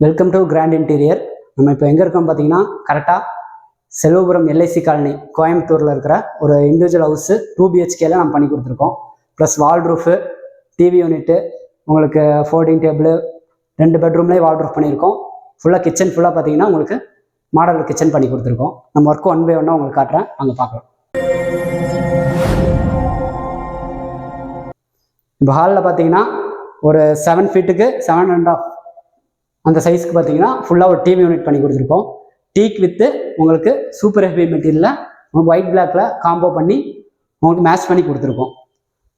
Welcome to grand interior நம்ம இப்போ எங்கே இருக்கோம் பார்த்தீங்கன்னா கரெக்டாக செல்வபுரம் எல்ஐசி காலனி கோயம்புத்தூரில் இருக்கிற ஒரு இண்டிவிஜுவல் ஹவுஸு டூ பிஹெச்கேல நம்ம பண்ணி கொடுத்துருக்கோம். Plus wall roof TV unit உங்களுக்கு ஃபோல்டிங் டேபிள் ரெண்டு பெட்ரூம்லேயே வால் ரூஃப் பண்ணியிருக்கோம். ஃபுல்லாக கிச்சன் ஃபுல்லாக பார்த்தீங்கன்னா உங்களுக்கு மாடல் கிச்சன் பண்ணி கொடுத்துருக்கோம். நம்ம ஒர்க்கு ஒன் பை ஒன்னாக உங்களுக்கு காட்டுறேன். அங்கே பார்க்கலாம் இப்போ ஹாலில் பார்த்தீங்கன்னா ஒரு செவன் ஃபீட்டுக்கு செவன் அண்ட் ஆஃப் அந்த சைஸ்க்கு பார்த்தீங்கன்னா ஃபுல்லாக ஒரு டிவி யூனிட் பண்ணி கொடுத்துருக்கோம். டீக் வித்து உங்களுக்கு சூப்பர் ஹெவி மெட்டீரியலில் உங்களுக்கு ஒயிட் பிளாக்ல காம்போ பண்ணி உங்களுக்கு மேட்ச் பண்ணி கொடுத்துருக்கோம்.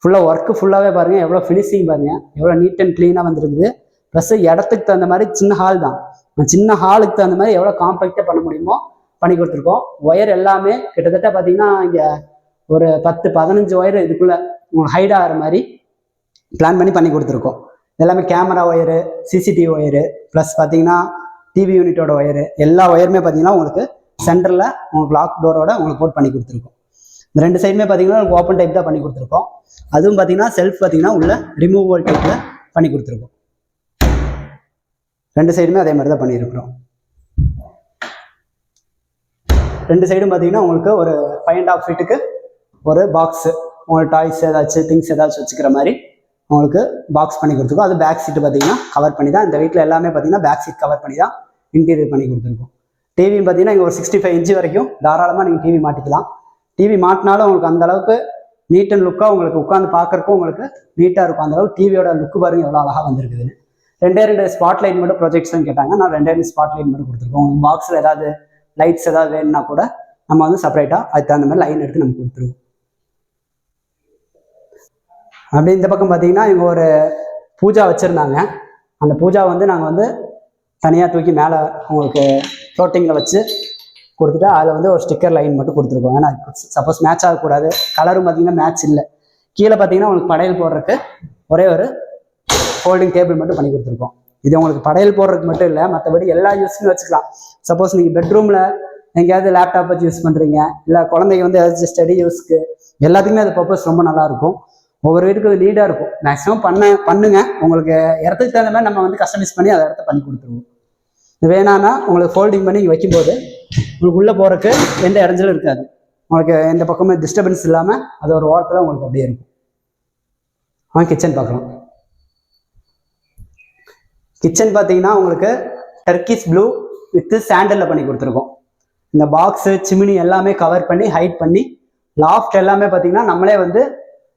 ஃபுல்லாக ஒர்க்கு ஃபுல்லாகவே பாருங்கள் எவ்வளோ ஃபினிஷிங் பாருங்கள் எவ்வளோ நீட் அண்ட் க்ளீனாக வந்துருக்குது. ப்ளஸ் இடத்துக்கு தகுந்த மாதிரி சின்ன ஹால் தான். சின்ன ஹாலுக்கு தகுந்த மாதிரி எவ்வளோ காம்பேக்டாக பண்ண முடியுமோ பண்ணி கொடுத்துருக்கோம். ஒயர் எல்லாமே கிட்டத்தட்ட பார்த்தீங்கன்னா இங்கே ஒரு பத்து பதினஞ்சு ஒயர் இதுக்குள்ளே உங்களுக்கு ஹைட் ஆகிற மாதிரி பிளான் பண்ணி பண்ணி கொடுத்துருக்கோம். எல்லாமே camera wire CCTV wire plus பார்த்தீங்கன்னா டிவி யூனிட்டோட ஒயரு எல்லா ஒயருமே பார்த்தீங்கன்னா உங்களுக்கு சென்டரில் உங்களுக்கு லாக் டோரோட உங்களுக்கு போட் பண்ணி கொடுத்துருக்கோம். இந்த ரெண்டு சைடுமே பார்த்தீங்கன்னா உங்களுக்கு ஓப்பன் டைப் தான் பண்ணி கொடுத்துருக்கோம். அதுவும் பார்த்தீங்கன்னா செல்ஃப் பார்த்தீங்கன்னா உள்ள ரிமூவல் டைப்பில் பண்ணி கொடுத்துருக்கோம். ரெண்டு சைடுமே அதே மாதிரி தான் பண்ணியிருக்கிறோம். ரெண்டு சைடும் பார்த்தீங்கன்னா உங்களுக்கு ஒரு ஃபைவ் அண்ட் ஆஃப் ஃபீட்டுக்கு ஒரு பாக்ஸு உங்களுக்கு டாய்ஸ் ஏதாச்சும் திங்ஸ் ஏதாச்சும் வச்சுக்கிற மாதிரி உங்களுக்கு பாக்ஸ் பண்ணி கொடுத்துருக்கோம். அது பேக் சீட்டு பார்த்தீங்கன்னா கவர் பண்ணி தான் இந்த வீட்டில் எல்லாமே பார்த்தீங்கன்னா பேக் சீட் கவர் பண்ணி தான் இன்டீரியர் பண்ணி கொடுத்துருக்கோம். டிவியும் பார்த்தீங்கன்னா இங்கே ஒரு சிக்ஸ்டி ஃபைவ் இன்ச்சு வரைக்கும் தாராளமாக நீங்கள் டிவி மாட்டிக்கலாம். டிவி மாட்டினாலும் உங்களுக்கு அந்த அளவுக்கு நீட் அண்ட் லுக்காக உங்களுக்கு உட்காந்து பார்க்கறக்கும் உங்களுக்கு நீட்டாக இருக்கும். அந்த அளவுக்கு டிவியோட லுக்கு பாருங்க எவ்வளோ அழகாக வந்திருக்குதுன்னு. ரெண்டே ரெண்டு ஸ்பாட் லைட் மட்டும் ப்ரொஜெக்ஷன் கேட்டாங்க நான் ரெண்டே ரெண்டு ஸ்பாட் லைட் மட்டும் கொடுத்துருக்கோம். உங்களுக்கு பாக்ஸில் ஏதாவது லைட்ஸ் ஏதாவது வேணும்னா கூட நம்ம வந்து செப்பரேட்டாக அதுக்கு தகுந்த மாதிரி லைன் எடுத்து நம்ம கொடுத்துருவோம். அப்படி இந்த பக்கம் பார்த்தீங்கன்னா இவங்க ஒரு பூஜா வச்சுருந்தாங்க. அந்த பூஜா வந்து நாங்கள் வந்து தனியாக தூக்கி மேலே உங்களுக்கு ஃப்ளோட்டிங்கில் வச்சு கொடுத்துட்டு அதில் வந்து ஒரு ஸ்டிக்கர் லைன் மட்டும் கொடுத்துருக்கோம். ஏன்னா சப்போஸ் மேட்ச் ஆகக்கூடாது. கலரும் பார்த்தீங்கன்னா மேட்ச் இல்லை. கீழே பார்த்தீங்கன்னா உங்களுக்கு படையல் போடுறதுக்கு ஒரே ஒரு ஃபோல்டிங் டேபிள் மட்டும் பண்ணி கொடுத்துருக்கோம். இது உங்களுக்கு படையல் போடுறதுக்கு மட்டும் இல்லை மற்றபடி எல்லா யூஸ்மே வச்சுக்கலாம். சப்போஸ் நீங்கள் பெட்ரூமில் எங்கேயாவது லேப்டாப் வச்சு யூஸ் பண்ணுறீங்க இல்லை குழந்தைங்க வந்து ஏதாச்சும் ஸ்டடி யூஸ்க்கு எல்லாத்துக்குமே அது பர்பஸ் ரொம்ப நல்லாயிருக்கும் ஒவ்வொரு வீட்டுக்கு ஒரு நீடாக இருக்கும். மேக்ஸிமம் பண்ண பண்ணுங்க. உங்களுக்கு இடத்துக்கு தகுந்த மாதிரி நம்ம வந்து கஸ்டமைஸ் பண்ணி அதை இடத்த பண்ணி கொடுத்துருவோம். வேணான்னா உங்களுக்கு ஃபோல்டிங் பண்ணி இங்கே வைக்கும்போது உங்களுக்கு உள்ளே போகிறதுக்கு எந்த இடைஞ்சலும் இருக்காது. உங்களுக்கு எந்த பக்கமும் டிஸ்டர்பன்ஸ் இல்லாமல் அது ஒரு ஓரத்தில் உங்களுக்கு அப்படியே இருக்கும். ஆ கிச்சன் பார்க்கலாம். கிச்சன் பார்த்தீங்கன்னா உங்களுக்கு டர்க்கிஸ் ப்ளூ வித்து சாண்டலில் பண்ணி கொடுத்துருக்கோம். இந்த பாக்ஸு சிமினி எல்லாமே கவர் பண்ணி ஹைட் பண்ணி லாஃப்ட் எல்லாமே பார்த்தீங்கன்னா நம்மளே வந்து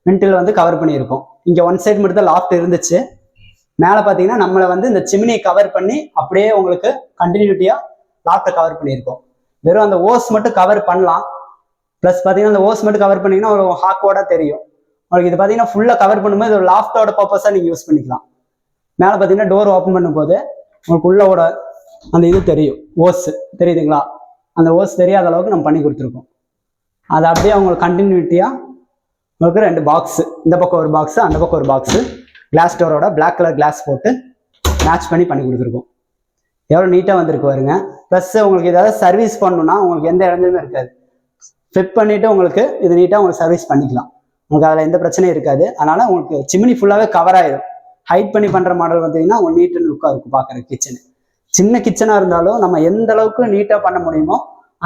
மின்டில் வந்து கவர் பண்ணியிருக்கோம். இங்கே ஒன் சைடு மட்டும் தான் லாஃப்ட் இருந்துச்சு. மேலே பார்த்தீங்கன்னா நம்மளை வந்து இந்த சிமினியை கவர் பண்ணி அப்படியே உங்களுக்கு கண்டினியூட்டியாக லாஃப்ட்டை கவர் பண்ணியிருக்கோம். வெறும் அந்த ஓஸ் மட்டும் கவர் பண்ணலாம். ப்ளஸ் பார்த்தீங்கன்னா அந்த ஓஸ் மட்டும் கவர் பண்ணிங்கன்னா ஒரு ஹாக்கோட தெரியும். உங்களுக்கு இது பார்த்தீங்கன்னா ஃபுல்லாக கவர் பண்ணும்போது ஒரு லாஃப்டோட பர்பஸாக நீங்கள் யூஸ் பண்ணிக்கலாம். மேலே பார்த்தீங்கன்னா டோர் ஓப்பன் பண்ணும்போது உங்களுக்கு உள்ளோட அந்த இது தெரியும். ஓஸ் தெரியுதுங்களா? அந்த ஓஸ் தெரியாத அளவுக்கு நம்ம பண்ணி கொடுத்துருக்கோம். அது அப்படியே அவங்களுக்கு கண்டினியூட்டியாக உங்களுக்கு ரெண்டு பாக்ஸ் இந்த பக்கம் ஒரு பாக்ஸ் அந்த பக்கம் ஒரு பாக்ஸ் கிளாஸ் டோரோட பிளாக் கலர் கிளாஸ் போட்டு மேட்ச் பண்ணி பண்ணி கொடுத்துருக்கோம். எவ்வளோ நீட்டாக வந்திருக்கு பாருங்க. ப்ளஸ் உங்களுக்கு ஏதாவது சர்வீஸ் பண்ணணும்னா உங்களுக்கு எந்த இடத்துலையுமே இருக்காது. ஃபிட் பண்ணிவிட்டு உங்களுக்கு இது நீட்டாக உங்களுக்கு சர்வீஸ் பண்ணிக்கலாம். உங்களுக்கு அதில் எந்த பிரச்சனையும் இருக்காது. அதனால் உங்களுக்கு சிமினி ஃபுல்லாகவே கவர் ஆயிடும் ஹைட் பண்ணி பண்ணுற மாடல் பார்த்தீங்கன்னா உங்களுக்கு நீட் அண்ட் லுக்காக இருக்கும் பார்க்குற கிச்சனு சின்ன கிச்சனாக இருந்தாலும் நம்ம எந்த அளவுக்கு நீட்டாக பண்ண முடியுமோ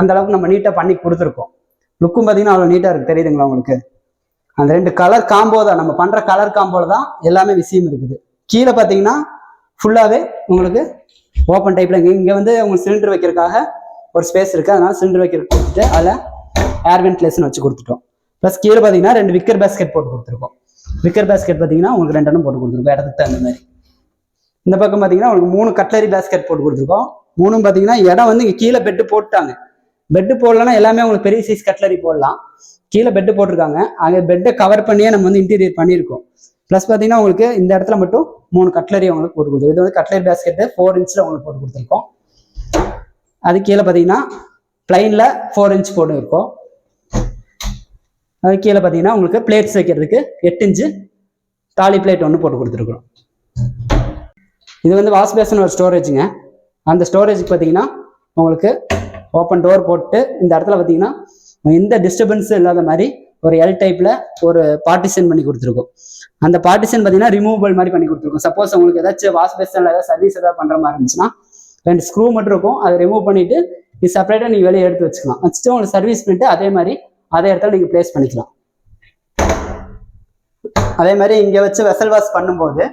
அந்த அளவுக்கு நம்ம நீட்டாக பண்ணி கொடுத்துருக்கோம். லுக்கும் பார்த்தீங்கன்னா அவ்வளோ நீட்டாக இருக்கு. தெரியுதுங்களா உங்களுக்கு? அந்த ரெண்டு கலர் காம்போ தான். நம்ம பண்ற கலர் காம்போல தான் எல்லாமே விஷயம் இருக்குது. கீழே பார்த்தீங்கன்னா ஃபுல்லாகவே உங்களுக்கு ஓப்பன் டைப்ல இங்கே இங்கே வந்து உங்களுக்கு சிலிண்டர் வைக்கிறதுக்காக ஒரு ஸ்பேஸ் இருக்கு. அதனால சிலிண்டர் வைக்கிறதுக்கு கொடுத்துட்டு அதில் ஏர் வென்டிலேஷன் வச்சு கொடுத்துட்டோம். ப்ளஸ் கீழே பார்த்தீங்கன்னா ரெண்டு விக்கர் பேஸ்கெட் போட்டு கொடுத்துருக்கோம். விக்கர் பேஸ்கெட் பார்த்தீங்கன்னா உங்களுக்கு ரெண்டு எண்ணம் போட்டு கொடுத்துருக்கோம். இடத்துக்கு தகுந்த மாதிரி. இந்த பக்கம் பார்த்தீங்கன்னா உங்களுக்கு மூணு கட்லரி பேஸ்கெட் போட்டு கொடுத்துருக்கோம். மூணும் பார்த்தீங்கன்னா இடம் வந்து இங்கே கீழே பெட்டு போட்டாங்க பெட்டு போடலன்னா எல்லாமே உங்களுக்கு பெரிய சைஸ் கட்லரி போடலாம். கீழே பெட்டு போட்டிருக்காங்க. அங்கே பெட்டை கவர் பண்ணியே நம்ம வந்து இன்டீரியர் பண்ணியிருக்கோம். ப்ளஸ் பார்த்தீங்கன்னா உங்களுக்கு இந்த இடத்துல மட்டும் மூணு கட்லரி உங்களுக்கு போட்டு கொடுத்துருக்கோம். இது வந்து கட்லரி பேஸ்கெட்டு ஃபோர் இன்ச்சில் உங்களுக்கு போட்டு கொடுத்துருக்கோம். அது கீழே பார்த்தீங்கன்னா பிளைனில் ஃபோர் இன்ச் போட்டு இருக்கும். அது கீழே பார்த்தீங்கன்னா உங்களுக்கு பிளேட்ஸ் வைக்கிறதுக்கு எட்டு இன்ச்சு தாலி பிளேட் ஒன்று போட்டு கொடுத்துருக்குறோம் இது வந்து வாஷ் பேசன் ஒரு ஸ்டோரேஜுங்க அந்த ஸ்டோரேஜுக்கு பார்த்தீங்கன்னா உங்களுக்கு ஓப்பன் டோர் போட்டு இந்த இடத்துல பார்த்தீங்கன்னா எந்த டிஸ்டர்பன்ஸும் இல்லாத மாதிரி ஒரு எல் டைப்ல ஒரு பார்ட்டிஷன் பண்ணி கொடுத்துருக்கோம். அந்த பார்ட்டிஷன் பார்த்தீங்கன்னா ரிமூவபிள் மாதிரி பண்ணி கொடுத்துருக்கோம். சப்போஸ் உங்களுக்கு ஏதாச்சும் வாஷ் பேசனில் ஏதாவது சர்வீஸ் ஏதாவது பண்ற மாதிரி இருந்துச்சுன்னா ரெண்டு ஸ்க்ரூ மட்டும் இருக்கும். அதை ரிமூவ் பண்ணிட்டு இது செப்பரேட்டாக நீங்கள் வெளியே எடுத்து வச்சுக்கலாம். வச்சுட்டு உங்களுக்கு சர்வீஸ் பண்ணிட்டு அதே மாதிரி அதே இடத்துல நீங்கள் ப்ளேஸ் பண்ணிக்கலாம். அதே மாதிரி இங்கே வச்சு வெசல் வாஷ் பண்ணும்போது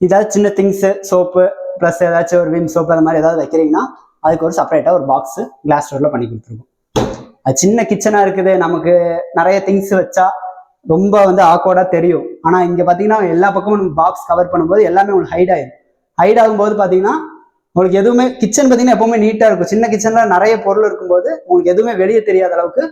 ஏதாவது சின்ன திங்ஸு சோப்பு ப்ளஸ் ஏதாச்சும் ஒரு விம் சோப்பு அந்த மாதிரி ஏதாவது வைக்கிறீங்கன்னா அதுக்கு ஒரு செப்பரேட்டாக ஒரு பாக்ஸு கிளாஸ் டோரில் பண்ணி கொடுத்துருக்கோம் அது சின்ன கிச்சனாக இருக்குது. நமக்கு நிறைய திங்ஸ் வச்சா ரொம்ப வந்து ஆக்வர்டாக தெரியும். ஆனால் இங்கே பார்த்தீங்கன்னா எல்லா பக்கமும் பாக்ஸ் கவர் பண்ணும்போது எல்லாமே உங்களுக்கு ஹைட் ஆயிடும் ஹைட் ஆகும்போது பார்த்தீங்கன்னா உங்களுக்கு எதுவுமே கிச்சன் பார்த்தீங்கன்னா எப்பவுமே நீட்டாக இருக்கும். சின்ன கிச்சனில் நிறைய பொருள் இருக்கும்போது உங்களுக்கு எதுவுமே வெளியே தெரியாத அளவுக்கு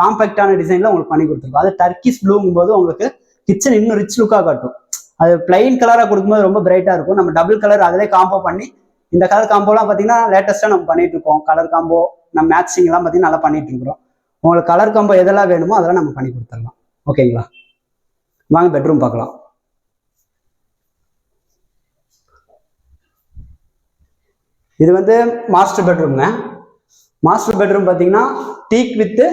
காம்பேக்டான டிசைனில் உங்களுக்கு பண்ணி கொடுத்துருக்கோம். அது டர்க்கிஸ் ப்ளூங்கும் போது உங்களுக்கு கிச்சன் இன்னும் ரிச் லுக்காக காட்டும். அது பிளைன் கலராக கொடுக்கும்போது ரொம்ப பிரைட்டாக இருக்கும். நம்ம டபுள் கலர் அதிலே காம்போ பண்ணி இந்த கலர் காம்போலாம் பார்த்தீங்கன்னா லேட்டஸ்ட்டாக நம்ம பண்ணிட்டு இருக்கோம். கலர் காம்போ நம்ம மேட்சிங்லாம் பார்த்தீங்கன்னா நல்லா பண்ணிட்டு இருக்கிறோம். உங்களுக்கு கலர் காம்போ எதெல்லாம் வேணுமோ அதெல்லாம் நம்ம பண்ணி கொடுத்துடலாம். ஓகேங்களா வாங்க பெட்ரூம் பார்க்கலாம். இது வந்து மாஸ்டர் பெட்ரூம்ங்க மாஸ்டர் பெட்ரூம் பார்த்தீங்கன்னா டீக் வித்து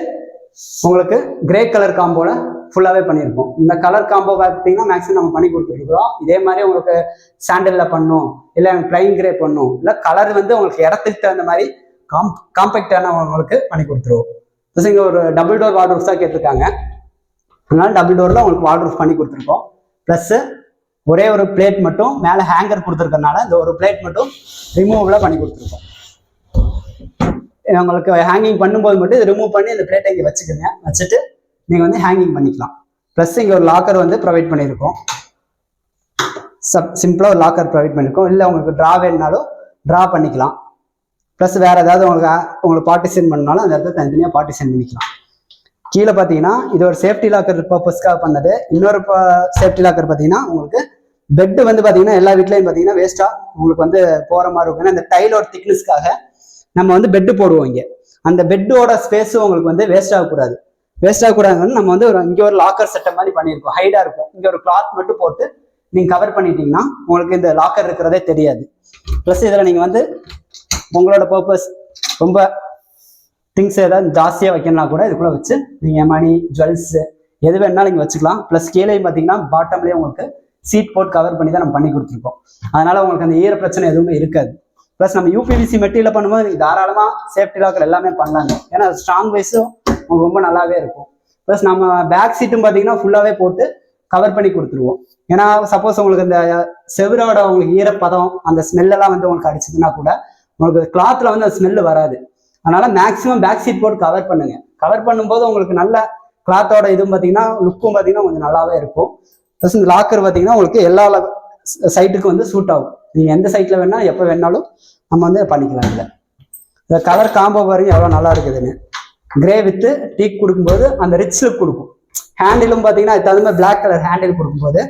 உங்களுக்கு கிரே கலர் காம்போவில் ஃபுல்லாகவே பண்ணியிருக்கோம். இந்த கலர் காம்போ பார்த்தீங்கன்னா மேக்ஸிமம் நம்ம பண்ணி கொடுத்துருக்குறோம் இதே மாதிரி உங்களுக்கு சாண்டலில் பண்ணும் இல்லை பிளைன் கிரே பண்ணும் இல்லை கலர் வந்து உங்களுக்கு இடத்துக்கு தகுந்த மாதிரி காம் காம்பேக்டான உங்களுக்கு பண்ணி கொடுத்துருவோம். ப்ளஸ் இங்கே ஒரு டபுள் டோர் வார்ட்ரூஃப் தான் கேட்டிருக்காங்க. அதனால டபுள் டோரில் உங்களுக்கு வார்ட்ரூஃப் பண்ணி கொடுத்துருக்கோம். ப்ளஸ்ஸு ஒரே ஒரு பிளேட் மட்டும் மேலே ஹேங்கர் கொடுத்துருக்கறனால இந்த ஒரு பிளேட் மட்டும் ரிமூவபிளாக பண்ணி கொடுத்துருக்கோம். உங்களுக்கு ஹேங்கிங் பண்ணும்போது மட்டும் இதை ரிமூவ் பண்ணி இந்த பிளேட்டை இங்கே வச்சுக்கோங்க. வச்சுட்டு நீங்கள் வந்து ஹேங்கிங் பண்ணிக்கலாம். ப்ளஸ் இங்கே ஒரு லாக்கர் வந்து ப்ரொவைட் பண்ணியிருக்கோம் சப் சிம்பிளாக ஒரு லாக்கர் ப்ரொவைட் பண்ணியிருக்கோம் இல்லை உங்களுக்கு ட்ரா வேணுனாலும் ட்ரா பண்ணிக்கலாம். ப்ளஸ் வேறு ஏதாவது உங்களுக்கு உங்களுக்கு பார்ட்டிசன் பண்ணாலும் அந்த இடத்துல தனித்தனியாக பார்ட்டிசன் பண்ணிக்கலாம். கீழே பார்த்தீங்கன்னா இது ஒரு சேஃப்டி லாக்கர் பர்பஸ்க்காக பண்ணது. இன்னொரு சேஃப்டி லாக்கர் பார்த்தீங்கன்னா உங்களுக்கு பெட்டு வந்து பார்த்தீங்கன்னா எல்லா வீட்லையும் பார்த்தீங்கன்னா வேஸ்ட்டாக உங்களுக்கு வந்து போகிற மாதிரி இருக்கும். ஏன்னா இந்த டைலோட திக்னஸ்க்காக நம்ம வந்து பெட்டு போடுவோம் இங்கே. அந்த பெட்டோட ஸ்பேஸும் உங்களுக்கு வந்து வேஸ்ட் ஆகக்கூடாது. வேஸ்ட் ஆகக்கூடாதுன்னு நம்ம வந்து ஒரு இங்கே ஒரு லாக்கர் செட்டப் மாதிரி பண்ணியிருக்கோம். ஹைடாக இருக்கும். இங்கே ஒரு கிளாத் மட்டும் போட்டு நீங்கள் கவர் பண்ணிட்டீங்கன்னா உங்களுக்கு இந்த லாக்கர் இருக்கிறதே தெரியாது. ப்ளஸ் இதில் நீங்கள் வந்து உங்களோட பர்பஸ் ரொம்ப திங்ஸ் ஏதாவது ஜாஸ்தியாக வைக்கணும்னா கூட இதுக்குள்ள வச்சு நீங்கள் மணி ஜுவல்ஸு எது வேணாலும் நீங்கள் வச்சுக்கலாம். ப்ளஸ் கீழே பார்த்தீங்கன்னா பாட்டம்லேயே உங்களுக்கு சீட் போட்டு கவர் பண்ணி தான் நம்ம பண்ணி கொடுத்துருக்கோம். அதனால உங்களுக்கு அந்த ஈர பிரச்சனை எதுவுமே இருக்காது. ப்ளஸ் நம்ம யூபிவிசி மெட்டீரியல் பண்ணும்போது நீங்கள் தாராளமாக சேஃப்டி லாக்கர் எல்லாமே பண்ணலாங்க. ஏன்னா ஸ்ட்ராங் வைஸும் ரொம்ப நல்லாவே இருக்கும். ப்ளஸ் நம்ம பேக் சீட்டும் பார்த்தீங்கன்னா ஃபுல்லாகவே போட்டு கவர் பண்ணி கொடுத்துருவோம். ஏன்னா சப்போஸ் உங்களுக்கு இந்த செவரோட உங்களுக்கு ஈரப்பதம் அந்த ஸ்மெல்லெல்லாம் வந்து உங்களுக்கு அடிச்சதுன்னா கூட உங்களுக்கு கிளாத்தில் வந்து அந்த ஸ்மெல்லு வராது. அதனால மேக்ஸிமம் பேக் சீட் போட்டு கவர் பண்ணுங்க. கவர் பண்ணும்போது உங்களுக்கு நல்ல கிளாத்தோட இதுவும் பார்த்தீங்கன்னா லுக்கும் பார்த்தீங்கன்னா கொஞ்சம் நல்லாவே இருக்கும். ப்ளஸ் இந்த லாக்கர் பார்த்தீங்கன்னா உங்களுக்கு எல்லா சைட்டுக்கும் வந்து சூட் ஆகும். நீங்கள் எந்த சைட்டில் வேணால் எப்போ வேணாலும் நம்ம வந்து பண்ணிக்கலாம் இதில் இந்த கலர் காம்போ பாருங்க எவ்வளோ நல்லா இருக்குதுன்னு. கிரே வித்து டீக் கொடுக்கும்போது அந்த ரிச் லுக் கொடுக்கும். ஹேண்டிலும் பார்த்தீங்கன்னா அதுக்கு தகுந்த மாதிரி பிளாக் கலர் ஹேண்டில் கொடுக்கும்போது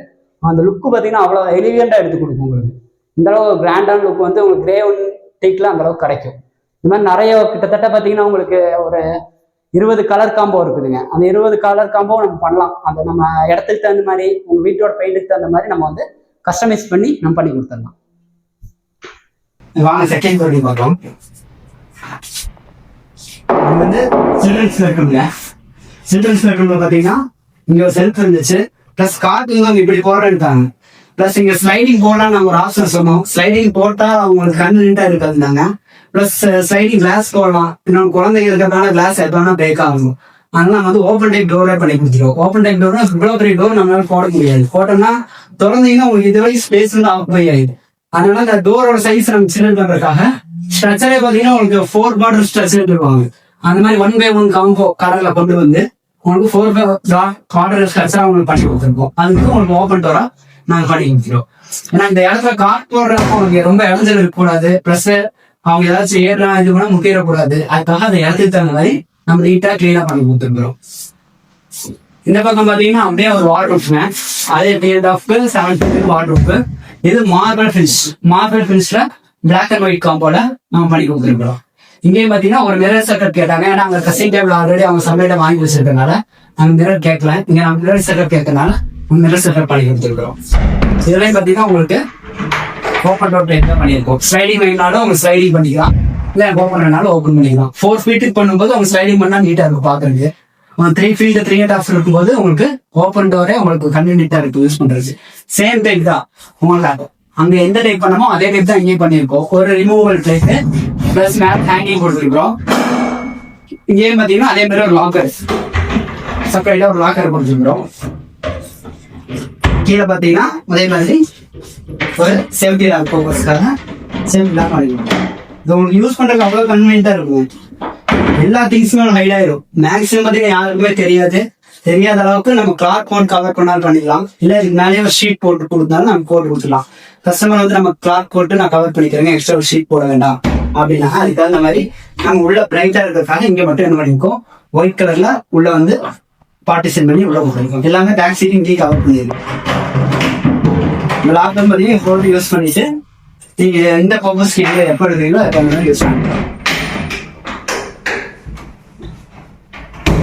அந்த லுக்கு பார்த்தீங்கன்னா அவ்வளோ எலிவியண்டாக எடுத்து கொடுக்கும் உங்களுக்கு. இந்த அளவு கிராண்டான லுக் வந்து உங்களுக்கு கிரே ஒன் டீக்கில் அந்த அளவுக்கு கிடைக்கும். இந்த மாதிரி நிறைய கிட்டத்தட்ட பார்த்தீங்கன்னா உங்களுக்கு ஒரு இருபது கலர் காம்போ இருக்குதுங்க. அந்த இருபது கலர் காம்போ நம்ம பண்ணலாம். அந்த நம்ம இடத்துக்கு தகுந்த மாதிரி உங்கள் வீட்டோட பெயிண்ட்டுக்கு தகுந்த மாதிரி நம்ம வந்து கஸ்டமைஸ் பண்ணி நம்ம பண்ணி கொடுத்துடலாம். வாங்க செகண்ட் பார்க்கலாம். இது வந்து சில்ட்ரன்ஸ் இருக்குங்க சில்ட்ரன்ஸ் பெட்ரூம்ல பாத்தீங்கன்னா இங்க ஒரு செல்ஃப் இருந்துச்சு. பிளஸ் கார்டு அவங்க இப்படி போடுறேன்ட்டாங்க. பிளஸ் இங்க ஸ்லைடிங் போடலாம் நாங்க ஒரு ஆப்ஷன் சொன்னோம். ஸ்லைடிங் போட்டா அவங்களுக்கு கன்வீனியன்டா இருக்காதுனாங்க பிளஸ் ஸ்லைடிங் uh, கிளாஸ் போடலாம். இன்னொன்று குழந்தைங்க இருக்கிறதுனால கிளாஸ் எப்போனா பிரேக் ஆகும். அதனால நம்ம வந்து ஓப்பன் டைப் டோரே பண்ணி கொடுத்துருவோம் ஓப்பன் டைப் டோர்னா இவ்வளோ பெரிய டோர் நம்மளால போட முடியாது. போட்டோம்னா திறந்தீங்கன்னா உங்களுக்கு இது வரைக்கும் ஸ்பேஸ் வந்து ஆக்குபை ஆயிடுது அதனால அந்த டோரோட சைஸ் நம்ம சின்ன பண்றதுக்காக ஸ்ட்ரக்சரே பாத்தீங்கன்னா உங்களுக்கு ஃபோர் பார்டர் ஸ்ட்ரக்சர் இருப்பாங்க அந்த மாதிரி ஒன் பை ஒன் காம்போ கலர்ல கொண்டு வந்து உங்களுக்கு ஃபோர் பார்டர் ஸ்ட்ரக்சரா உங்களுக்கு பண்ணி கொடுத்துருக்கோம். அதுக்கு உங்களுக்கு ஓப்பன் டோரா நாங்க பண்ணி கொடுத்துருவோம் ஏன்னா இந்த இடத்துல கார் போடுறப்போ உங்களுக்கு ரொம்ப இடைஞ்சல் இருக்கக்கூடாது. ப்ளஸ் அவங்க ஏதாச்சும் ஏறா இது பண்ணா முட்டிடக்கூடாது. அதுக்காக அந்த இடத்துக்கு தகுந்த மாதிரி நம்ம நீட்டா கிளீனா பண்ணி கொடுத்துருக்குறோம். இந்த பக்கம் பாத்தீங்கன்னா அப்படியே ஒரு வார்ட்ரூப்ங்க அதே பிஎட் ஆஃப் செவன் ஃபீட் வார்ட்ரூப் இது மார்பல் ஃபினிஷ் மார்பல் ஃபினிஷ்ல பிளாக் அண்ட் ஒயிட் காம்போல நம்ம பண்ணி கொடுத்துருக்கோம் இங்கேயும் பாத்தீங்கன்னா ஒரு மிரர் செட்டப் கேட்டாங்க. ஏன்னா அங்கே கசிங் டேபிள் ஆல்ரெடி அவங்க சமையல வாங்கி வச்சிருக்கனால நாங்க மிரர் கேட்கல. இங்க நம்ம மிரர் செட்டப் கேட்கறனால மிரர் செட்டப் பண்ணி கொடுத்துருக்கோம் இதுலயும் பார்த்தீங்கன்னா உங்களுக்கு ஓப்பன் டோர் டைப் தான் பண்ணியிருக்கோம். ஸ்லைடிங் வேணாலும் அவங்க ஸ்லைடிங் பண்ணிக்கலாம். இல்லை ஓப்பன் பண்ணனாலும் ஓப்பன் பண்ணிக்கலாம். ஃபோர் ஃபீட்டுக்கு பண்ணும்போது அவங்க ஸ்லைடிங் பண்ணா நீட்டாக இருக்கும் பாக்குறதுக்கு. Three field three and half இருக்கும்போது உங்களுக்கு ஓப்பன் டோரே உங்களுக்கு கன்வீனியன்டா இருக்கு யூஸ் பண்றது சேம் டைப் தான் உங்களுக்கு அங்க எந்த டைப் பண்ணமோ அதே டைப் தான் இங்கேயும் பண்ணியிருக்கோம். ஒரு removal plate plus map hanging கொடுத்துருக்கோம் இங்கேயும் பார்த்தீங்கன்னா அதே மாதிரி ஒரு லாக்கர் செப்பரேட்டா ஒரு லாக்கர் கொடுத்துருக்கோம் கீழே பார்த்தீங்கன்னா அதே மாதிரி ஒரு சேஃப்டி லாக் பர்பஸ்க்காக சேஃப்டி லாக் பண்ணிக்கிறோம் இது உங்களுக்கு யூஸ் பண்ணுறதுக்கு அவ்வளோ கன்வீனியன்ட்டாக இருக்கும். எல்லா திங்ஸுமே ஹைட் ஆயிரும். மேக்ஸிமம் பாத்தீங்கன்னா யாருக்குமே தெரியாது. தெரியாத அளவுக்கு நம்ம கிளாத் போன் கவர் பண்ணாலும் பண்ணிக்கலாம். இல்ல இதுக்கு மேலேயே ஒரு ஷீட் போட்டு கொடுத்தாலும் நம்ம போட்டு கொடுத்துக்கலாம் கஸ்டமர் வந்து நம்ம கிளாத் போட்டு நான் கவர் பண்ணிக்கிறேங்க. எக்ஸ்ட்ரா ஒரு ஷீட் போட வேண்டாம். அப்படின்னா அதுக்கு தகுந்த மாதிரி நம்ம உள்ள பிரைட்டா இருக்கிறதுக்காக இங்க மட்டும் என்ன பண்ணிருக்கோம் ஒயிட் கலர்ல உள்ள வந்து பார்ட்டிஷன் பண்ணி உள்ள கொடுத்துருக்கோம் எல்லாமே பேக் சீட் இங்கேயும் கவர் பண்ணிருக்கு லாக்டவுன் பார்த்தீங்கன்னா ஹோல்டு யூஸ் பண்ணிட்டு நீங்க எந்த பர்பஸ்க்கு எங்க எப்போ எடுக்கிறீங்களோ எப்போ யூஸ் பண்ணிக்கலாம்.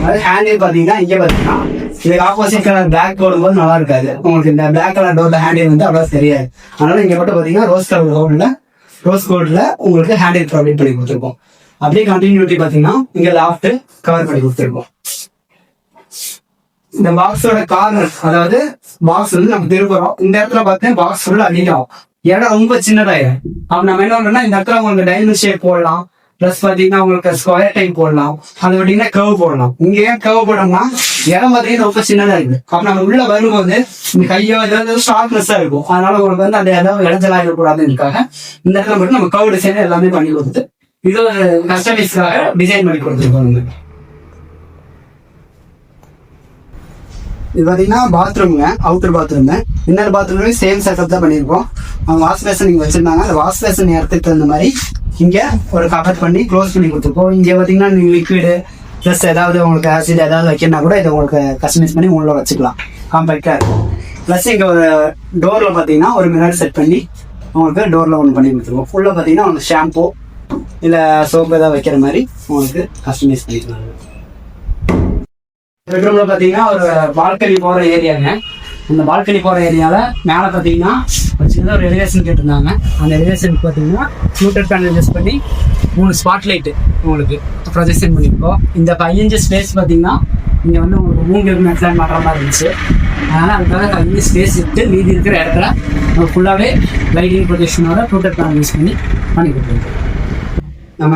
அது ஹேண்டில் பாத்தீங்கன்னா இங்கே பார்த்தீங்கன்னா இதுக்கு ஆப்போசிட் கலர் பிளாக் போடும்போது நல்லா இருக்காது. உங்களுக்கு இந்த பிளாக் கலர் டோர்ல ஹேண்டில் வந்து அவ்வளோ தெரியாது. அதனால இங்க மட்டும் பார்த்தீங்கன்னா ரோஸ் கலர் ஹோல்டில் ரோஸ் கோல்டில் உங்களுக்கு ஹேண்டில் ப்ரொவைட் பண்ணி கொடுத்துருக்கோம் அப்படியே கண்டினியூட்டி பாத்தீங்கன்னா இங்க லாஃப்ட் கவர் பண்ணி கொடுத்துருக்கோம் இந்த பாக்ஸோட கார்னர் அதாவது பாக்ஸ் வந்து நம்ம திருப்புறோம் இந்த இடத்துல பார்த்தீங்கன்னா பாக்ஸ் ஃபுல்லாக அதிகம் இடம் ரொம்ப சின்னதாயிரும் அப்போ நம்ம என்ன பண்ணோம்னா இந்த இடத்துல உங்களுக்கு டைமண்ட் ஷேப் போடலாம். ப்ளஸ் பாத்தீங்கன்னா உங்களுக்கு ஸ்கொயர் டைம் போடலாம். அது பார்த்தீங்கன்னா கர்வ் போடலாம். இங்க ஏன் கர்வ் போடணும்னா இடம் பாத்தீங்கன்னா ரொம்ப சின்னதா இருக்கு. அப்ப நம்ம உள்ள வரும்போது இந்த கையோ ஏதாவது ஷார்ப்னஸா இருக்கும். அதனால உங்களுக்கு வந்து அந்த ஏதாவது இடைஞ்சலா இருக்கக்கூடாதுன்றதுக்காக இந்த இடத்துல மட்டும் நம்ம கர்வ் டிசைன் எல்லாமே பண்ணி கொடுத்து இது கஸ்டமைஸ்க்காக டிசைன் பண்ணி கொடுத்துருக்கோம் இது பாத்தீங்கன்னா பாத்ரூம்ங்க அவுட்டர் பாத்ரூம் இன்னொரு பாத்ரூம்ல சேம் செட்டப் தான் பண்ணியிருக்கோம். அவங்க வாஷ் பேசன் இங்க வச்சிருந்தாங்க. அந்த வாஷ் பேசன் இடத்துக்கு தகுந்த மாதிரி இங்கே ஒரு கவர் பண்ணி க்ளோஸ் பண்ணி கொடுத்துருக்கோம். இங்கே பார்த்தீங்கன்னா நீங்கள் லிக்விடு ப்ளஸ் ஏதாவது உங்களுக்கு ஆசிட் ஏதாவது வைக்கணும்னா கூட இதை உங்களுக்கு கஸ்டமைஸ் பண்ணி உள்ள வச்சுக்கலாம். காம்பேக்டாக இருக்கும். ப்ளஸ் இங்கே ஒரு டோரில் பார்த்தீங்கன்னா ஒரு மிரர் செட் பண்ணி உங்களுக்கு டோரில் ஒன்று பண்ணி கொடுத்துருக்கோம். ஃபுல்லாக பார்த்தீங்கன்னா உங்களுக்கு ஷாம்பு இல்லை சோப்பு ஏதாவது வைக்கிற மாதிரி உங்களுக்கு கஸ்டமைஸ் பண்ணிக்கலாம். பெட்ரூமில் பார்த்தீங்கன்னா ஒரு பால்கனி போகிற ஏரியாங்க அந்த பால்கனி போற ஏரியால மேல பாத்தீங்கன்னா ஒரு சின்ன ஒரு எலிவேஷன் கேட்டிருந்தாங்க. அந்த எலிவேஷனுக்கு பாத்தீங்கன்னா ஃபியூட்டர் பேனல் யூஸ் பண்ணி மூணு ஸ்பாட் லைட் உங்களுக்கு ப்ரொஜெக்ஷன் பண்ணியிருக்கோம். இந்த பையஞ்சு ஸ்பேஸ் பாத்தீங்கன்னா இங்க வந்து உங்களுக்கு மூங்கில் மேட்லாம் மாட்டுற மாதிரி இருந்துச்சு. அதனால அதுக்காக ஃபைவ் ஸ்பேஸ் விட்டு மீதி இருக்கிற இடத்துல நம்ம ஃபுல்லாகவே லைட்டிங் ப்ரொஜெக்ஷனோட ஃபியூட்டர் பேனல் யூஸ் பண்ணி பண்ணி கொடுத்துருக்கோம் நம்ம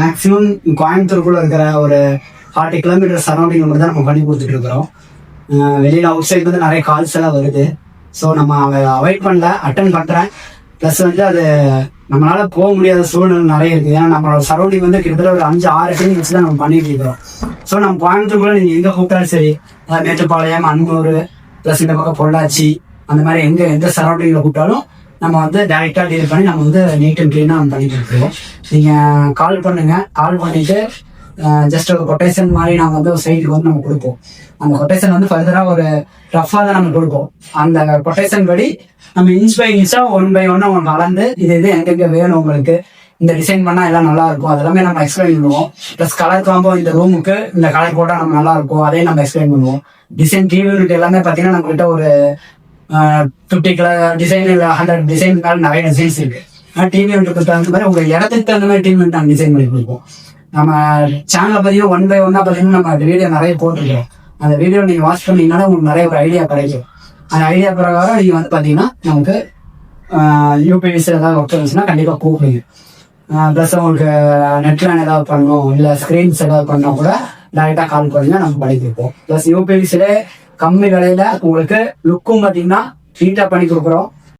மேக்ஸிமம் கோயம்புத்தூருக்குள்ள இருக்கிற ஒரு ஃபார்ட்டி கிலோமீட்டர் சரௌண்டிங் மட்டும் தான் நம்ம பண்ணி கொடுத்துட்டு இருக்கிறோம். வெளியில் அவுட் சைடு வந்து நிறைய கால்ஸ் எல்லாம் வருது. ஸோ நம்ம அதை அவாய்ட் பண்ணல அட்டன் பண்ணுறேன் ப்ளஸ் வந்து அது நம்மளால போக முடியாத சூழ்நிலை நிறைய இருக்குது ஏன்னா நம்மளோட சரௌண்டிங் வந்து கிட்டத்தட்ட ஒரு அஞ்சு ஆறு டீம் வச்சு தான் நம்ம பண்ணிட்டு இருக்கிறோம் ஸோ நம்ம கோயம்புத்தூருக்குள்ள நீங்கள் எங்கே கூப்பிட்டாலும் சரி அதாவது மேட்டுப்பாளையம் அன்பூர் ப்ளஸ் இந்த பக்கம் பொள்ளாச்சி அந்த மாதிரி எங்கே எந்த சரௌண்டிங்கில் கூப்பிட்டாலும் நம்ம வந்து டேரெக்டாக டீல் பண்ணி நம்ம வந்து நீட் அண்ட் க்ளீனாக பண்ணிட்டு இருக்கோம். நீங்கள் கால் பண்ணுங்கள் கால் பண்ணிட்டு ஜஸ்ட் ஒரு கொட்டேஷன் மாதிரி நாங்கள் வந்து ஒரு சைட்டுக்கு வந்து நம்ம கொடுப்போம். அந்த கொட்டேஷன் வந்து ஃபர்தராக ஒரு ரஃபாக தான் நம்ம கொடுப்போம். அந்த கொட்டேஷன் படி நம்ம inch by one by one அவங்க வளர்ந்து இது இது எங்கெங்க வேணும் உங்களுக்கு. இந்த டிசைன் பண்ணா எல்லாம் நல்லா இருக்கும். அதெல்லாமே நம்ம எக்ஸ்பிளைன் பண்ணுவோம். ப்ளஸ் கலர் காம்போ இந்த ரூமுக்கு இந்த கலர் போட்டால் நம்ம நல்லா இருக்கும். அதையும் நம்ம எக்ஸ்பிளைன் பண்ணுவோம். டிசைன் டிவி யூனிட் எல்லாமே பார்த்தீங்கன்னா நம்மகிட்ட ஒரு ஃபிஃப்டி கலர் டிசைன் இல்லை ஹண்ட்ரட் டிசைன் நிறைய டிசைன்ஸ் இருக்கு. டிவி யூனிட் தகுந்த மாதிரி உங்க இடத்துக்கு தகுந்த மாதிரி டிவி யூனிட் நாங்கள் டிசைன் பண்ணி கொடுப்போம். நம்ம சேனலை பத்தியும் ஒன் பை ஒன்னா பார்த்தீங்கன்னா நம்ம வீடியோ நிறைய போட்டிருக்கோம். அந்த வீடியோ நீங்க வாட்ச் பண்ணீங்கன்னா உங்களுக்கு நிறைய ஒரு ஐடியா கிடைக்கும். அந்த ஐடியா பிரகாரம் நீங்க வந்து பாத்தீங்கன்னா நமக்கு யூபிஎஸ் ஏதாவது ஒர்க் இருந்துச்சுன்னா கண்டிப்பா கூப்பிடுங்க. ப்ளஸ் உங்களுக்கு நெட்லேன் ஏதாவது பண்ணணும் இல்லை ஸ்க்ரீன்ஸ் ஏதாவது பண்ணா கூட டேரெக்டாக கால் பண்ணீங்கன்னா நம்ம பண்ணி கொடுப்போம். ப்ளஸ் யூபிஎஸ்ல கம்மி விலையில உங்களுக்கு லுக்கும் பார்த்தீங்கன்னா நீட்டாக பண்ணி கொடுக்குறோம்.